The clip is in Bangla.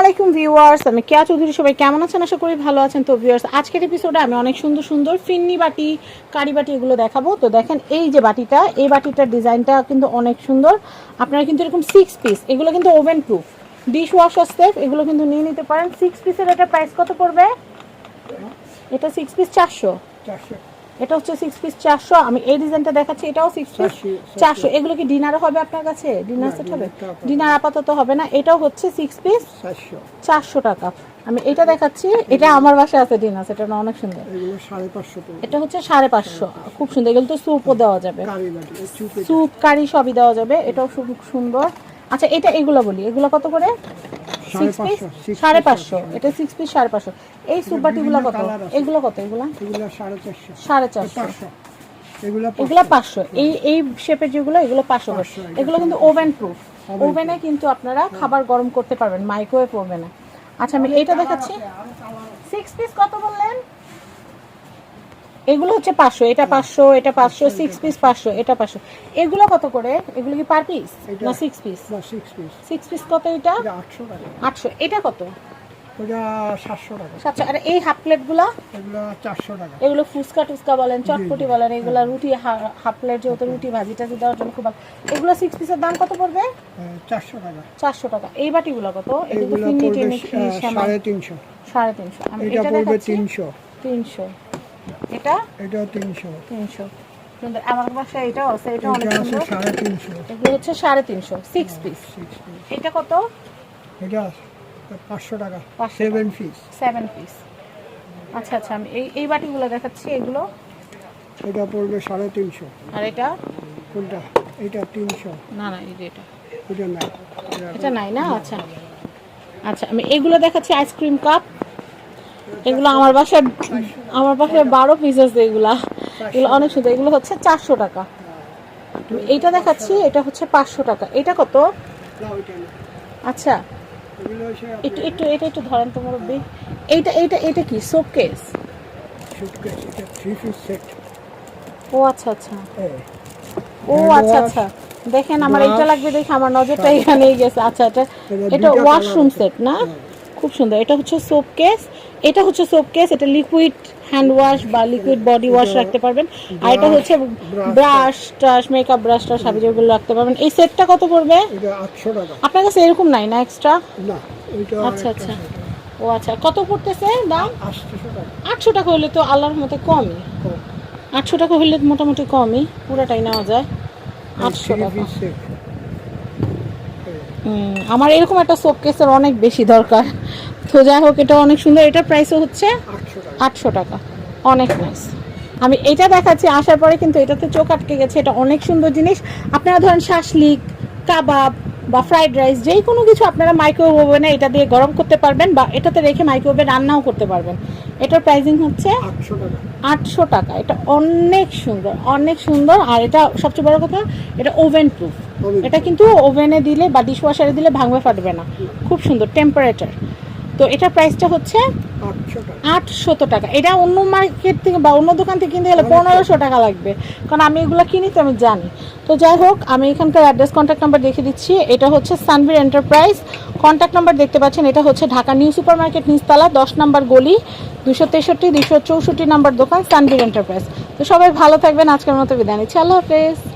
আলাইকুম ভিউয়ার্স, আমি কেয়া চৌধুরী, সবাই কেমন আছেন? আশা করি ভালো আছেন। তো ভিউয়ার্স, আজকের এপিসোডে আমি অনেক সুন্দর সুন্দর ফিন্নি বাটি, কারি বাটি এগুলো দেখাবো। তো দেখেন, এই যে বাটিটা, এই বাটিটার ডিজাইনটা কিন্তু অনেক সুন্দর। আপনারা কিন্তু এরকম সিক্স পিস এগুলো কিন্তু oven proof dishwasher safe এগুলো কিন্তু নিয়ে নিতে পারেন। সিক্স পিসের এটা প্রাইস কত পড়বে? এটা সিক্স পিস চারশো। চারশো। এটা হচ্ছে সিক্স পিস চারশো আমি এই ডিজাইনটা দেখাচ্ছি এটাও সিক্স পিস চারশো, এগুলো কি ডিনারও হবে আপনার কাছে? ডিনার সেট হবে। ডিনার আপাতত হবে না এটাও হচ্ছে সিক্স পিস চারশো। টাকা। আমি এটা দেখাচ্ছি এটা আমার বাসায় আছে ডিনার সেটা অনেক সুন্দর। এটা হচ্ছে সাড়ে পাঁচশো খুব সুন্দর। এগুলো তো স্যুপও দেওয়া যাবে। স্যুপ কারি সবই দেওয়া যাবে এটাও খুব সুন্দর। আচ্ছা এটা এগুলো বলি এগুলো কত করে? সিক্স পিস সাড়ে পাঁচশো। এটা সিক্স পিস সাড়ে পাঁচশো। এই সুপারটিগুলো কত? এগুলো কত এগুলো? সাড়ে চারশো। এগুলো পাঁচশো। এই এই শেপের যেগুলো এগুলো পাঁচশো করে। 500, এটা এগুলো কিন্তু ওভেন প্রুফ ওভেনে কিন্তু আপনারা খাবার গরম করতে পারবেন মাইক্রোওয়েভ ওভেনে আচ্ছা আমি এইটা দেখাচ্ছি। সিক্স পিস কত বললেন? এগুলো হচ্ছে পাঁচশো এটা পাঁচশো এটা পাঁচশো সিক্স পিস পাঁচশো এটা পাঁচশো। এগুলো কত করে? এগুলো কি পার পিস না সিক্স পিস না সিক্স পিস কত এটা? আটশো এটা কত? আর এই হাফ প্লেটগুলো এগুলো ফুচকা টুচকা বলেন চটপটি বলেন এগুলো রুটি হা- হাফ প্লেট যেহেতু রুটি ভাজি টাজি দেওয়ার জন্য খুব ভালো। এগুলো সিক্স পিসের দাম কত পড়বে? চারশো টাকা। চারশো টাকা। এই বাটিগুলো কত? এগুলো সাড়ে তিনশো। সাড়ে তিনশো। এটা এটা পড়বে তিনশো। তিনশো। এটা? এটাও তিনশো। তিনশো। সুন্দর। আমার বাসায় এটাও আছে এটা অনেক এটা সুন্দর। সাড়ে তিনশো। এগুলো হচ্ছে সাড়ে তিনশো সিক্স পিস সিক্স এটা কত? এটা পাঁচশো টাকা। 500 সেভেন পিস সেভেন পিস আচ্ছা আচ্ছা আমি এই এই বাটিগুলো দেখাচ্ছি এগুলো? এটা পড়বে সাড়ে তিনশো। আর এটা? কোনটা এটা তিনশো। না না এই যে এটা। এটা না এটা এটা নাই না? আচ্ছা। আচ্ছা আমি এগুলো দেখাচ্ছি আইসক্রিম কাপ এগুলো আমার বাসায় আমার বাসায় বারো পিস আছে এগুলা। এগুলো অনেক সুন্দর। এগুলো হচ্ছে চারশো টাকা। এইটা দেখাচ্ছি এটা হচ্ছে পাঁচশো টাকা। এটা কত। আচ্ছা। একটু একটু এটা একটু ধরেন তো মুরব্বী এইটা এইটা এটা কি? শোকেস ও আচ্ছা আচ্ছা। ও আচ্ছা আচ্ছা। দেখেন আমার এটা লাগবে দেখে আমার নজরটা এখানেই গেছে। আচ্ছা এটা এটা ওয়াশরুম সেট না? খুব সুন্দর। এটা হচ্ছে সোপ কেস এটা হচ্ছে সোপ কেস এটা লিকুইড হ্যান্ড ওয়াশ বা লিকুইড বডি ওয়াশ রাখতে পারবেন। আর এটা হচ্ছে ব্রাশ টাশ মেকআপ ব্রাশ টাশ হাবি যেগুলো রাখতে পারবেন। এই সেটটা কত পড়বে? এটা আটশো টাকা। আপনার কাছে এরকম নাই না এক্সট্রা আচ্ছা আচ্ছা। ও আচ্ছা কত পড়তেছে দাম? আটশো টাকা। হলে তো আল্লাহর মতো কমই। কম। আটশো টাকা হলে মোটামুটি কমই। পুরোটাই নেওয়া যায়। আটশো টাকা। হুম, আমার এরকম একটা সোপ কেসের অনেক বেশি দরকার। যাই হোক এটা অনেক সুন্দর। এটার প্রাইসও হচ্ছে আটশো টাকা। অনেক নাইস আমি এটা দেখাচ্ছি আসার পরে কিন্তু এটাতে চোখ আটকে গেছে। এটা অনেক সুন্দর জিনিস। আপনারা ধরেন শাসলিক কাবাব বা ফ্রাইড রাইস যেই কোনো কিছু আপনারা মাইক্রোওয়েভ ওভেনে এটা দিয়ে গরম করতে পারবেন বা এটাতে রেখে মাইক্রোওয়েভে রান্নাও করতে পারবেন। এটার প্রাইসিং হচ্ছে আটশো টাকা। এটা অনেক সুন্দর অনেক সুন্দর। আর এটা সবচেয়ে বড় কথা এটা ওভেন প্রুফ এটা কিন্তু ওভেনে দিলে বা ডিশওয়াশারে দিলে ভাঙবে ফাটবে না। খুব সুন্দর টেম্পারেচার তো এটা প্রাইসটা হচ্ছে আটশো আটশত টাকা। এটা অন্য মার্কেট থেকে বা অন্য দোকান থেকে কিনতে গেলে পনেরোশো টাকা লাগবে। কারণ আমি এগুলো কিনি তো আমি জানি। তো যাই হোক আমি এখানকার অ্যাড্রেস কন্ট্যাক্ট নাম্বার দেখে দিচ্ছি। এটা হচ্ছে সানভির এন্টারপ্রাইজ কন্ট্যাক্ট নাম্বার দেখতে পাচ্ছেন এটা হচ্ছে ঢাকা নিউ সুপার মার্কেট নিচতলা দশ নম্বর গলি দুশো তেষট্টি দুশো চৌষট্টি নাম্বার দোকান সানভির এন্টারপ্রাইজ তো সবাই ভালো থাকবেন আজকের মতো বিদায় নিচ্ছি। আল্লাহ হাফেজ।